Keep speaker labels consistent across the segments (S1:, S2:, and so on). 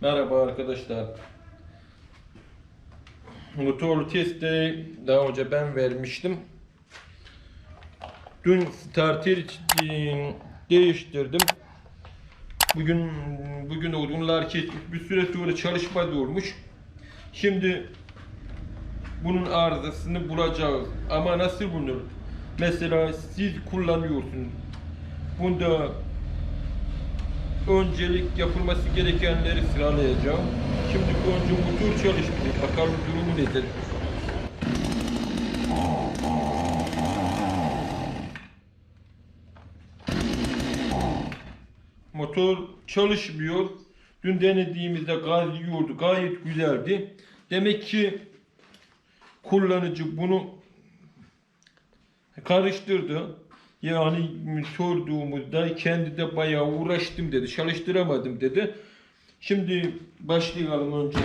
S1: Merhaba arkadaşlar. Motor testi daha önce ben vermiştim. Dün starter değiştirdim. Bugün bugün odunlar kesmiş. Bir süre sonra çalışma durmuş. Şimdi bunun arızasını bulacağız. Ama nasıl bulunur? Mesela siz kullanıyorsunuz. Bunda öncelik yapılması gerekenleri sıralayacağım. Şimdi önce motor çalıştırayım. Bakalım durumu nedir? Motor çalışmıyor. Dün denediğimizde gaz yiyordu. Gayet güzeldi. Demek ki kullanıcı bunu karıştırdı. Yani sorduğumuzda kendi de bayağı uğraştım dedi. Çalıştıramadım dedi. Şimdi başlayalım önce.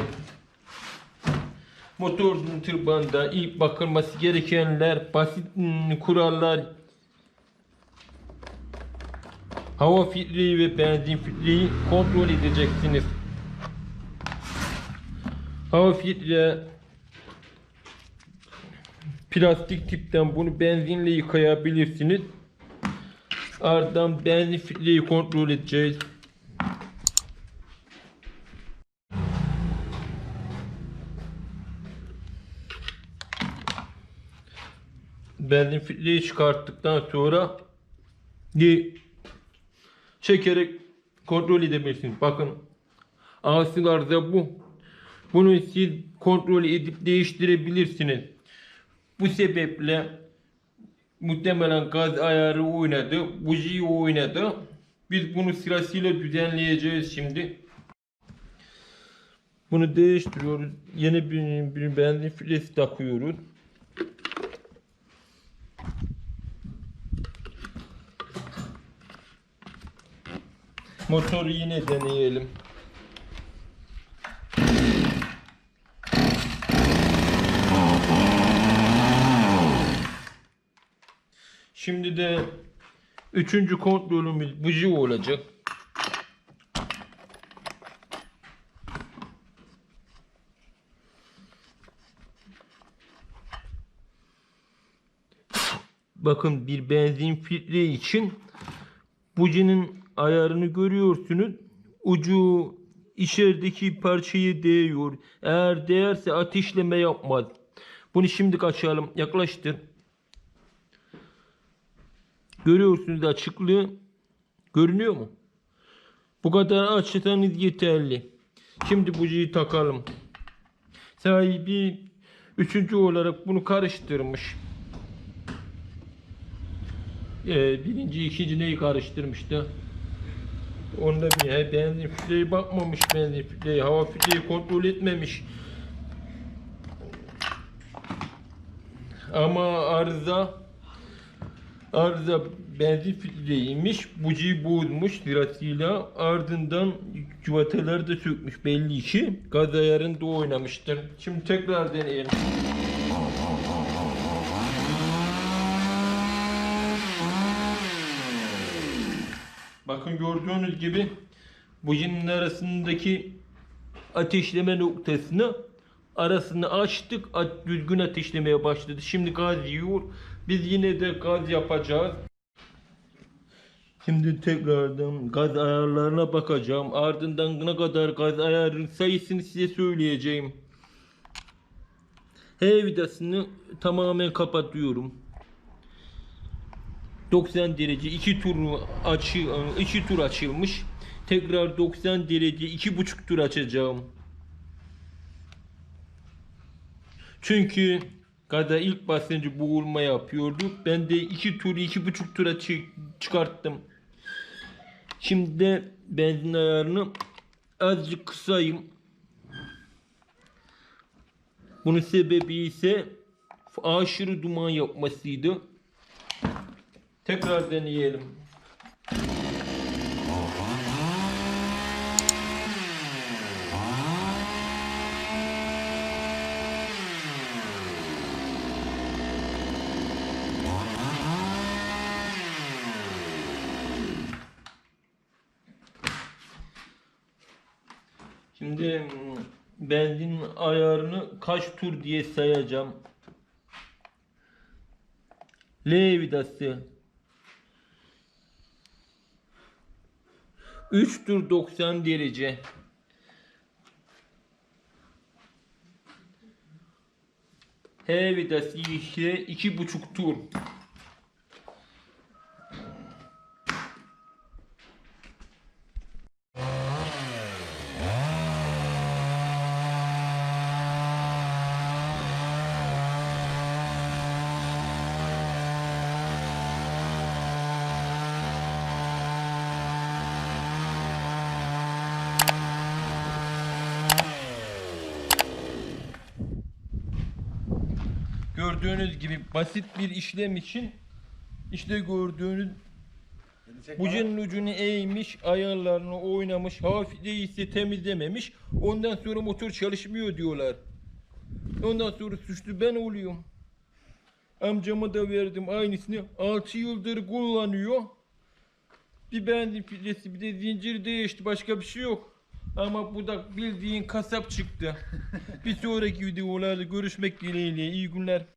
S1: Motor tırbanında ilk bakılması gerekenler basit hmm, kurallar hava filtreyi ve benzin filtreyi kontrol edeceksiniz. Hava filtre plastik tipten bunu benzinle yıkayabilirsiniz. Ardından benzin filtreyi kontrol edeceğiz. Benzin filtreyi çıkarttıktan sonra çekerek kontrol edebilirsiniz. Bakın asıl arıza bu. Bunu siz kontrol edip değiştirebilirsiniz. Bu sebeple muhtemelen gaz ayarı oynadı, bujiyi oynadı. Biz bunu sırasıyla düzenleyeceğiz şimdi. Bunu değiştiriyoruz. Yeni bir, bir benzin filesi takıyoruz. Motoru yine deneyelim. Şimdi de üçüncü kontrolümüz buji olacak. Bakın bir benzin filtre için bujinin ayarını görüyorsunuz. Ucu içerideki parçayı değiyor. Eğer değerse ateşleme yapmaz. Bunu şimdi açalım. Yaklaştır. Görüyorsunuz açıklığı. Görünüyor mu? Bu kadar açsanız yeterli. Şimdi bujiyi takalım. Sahibi üçüncü olarak bunu karıştırmış. Ee, birinci, ikinci neyi karıştırmıştı? Onda bir he, benzin filtreyi bakmamış benzin filtreyi, hava filtreyi kontrol etmemiş. Ama arıza arıza benzin filtreymiş, bujiyi bozmuş sırasıyla ardından cıvataları da sökmüş belli ki gaz ayarında oynamıştır. Şimdi tekrar deneyelim. Bakın gördüğünüz gibi bujinin arasındaki ateşleme noktasını arasını açtık. Düzgün ateşlemeye başladı. Şimdi gaz yiyor. Biz yine de gaz yapacağız. Şimdi tekrardan gaz ayarlarına bakacağım. Ardından ne kadar gaz ayarının sayısını size söyleyeceğim. H vidasını tamamen kapatıyorum. 90 derece iki tur açı iki tur açılmış. Tekrar 90 derece iki buçuk tur açacağım. Çünkü Gada ilk basıncı boğulma yapıyordu. Ben de iki tur iki buçuk tura çı- çıkarttım. Şimdi de benzin ayarını azıcık kısayım. Bunun sebebi ise aşırı duman yapmasıydı. Tekrar deneyelim. Şimdi benzin ayarını kaç tur diye sayacağım. L vidası 3 tur 90 derece. H vidası iki buçuk tur. Gördüğünüz gibi basit bir işlem için işte gördüğünüz Bucanın ucunu eğmiş, ayarlarını oynamış, hafif değilse temizlememiş. Ondan sonra motor çalışmıyor diyorlar. Ondan sonra suçlu ben oluyorum. Amcama da verdim aynısını. 6 yıldır kullanıyor. Bir benzin filesi bir de zincir değişti. Başka bir şey yok. Ama bu da bildiğin kasap çıktı. bir sonraki videolarda görüşmek dileğiyle. İyi günler.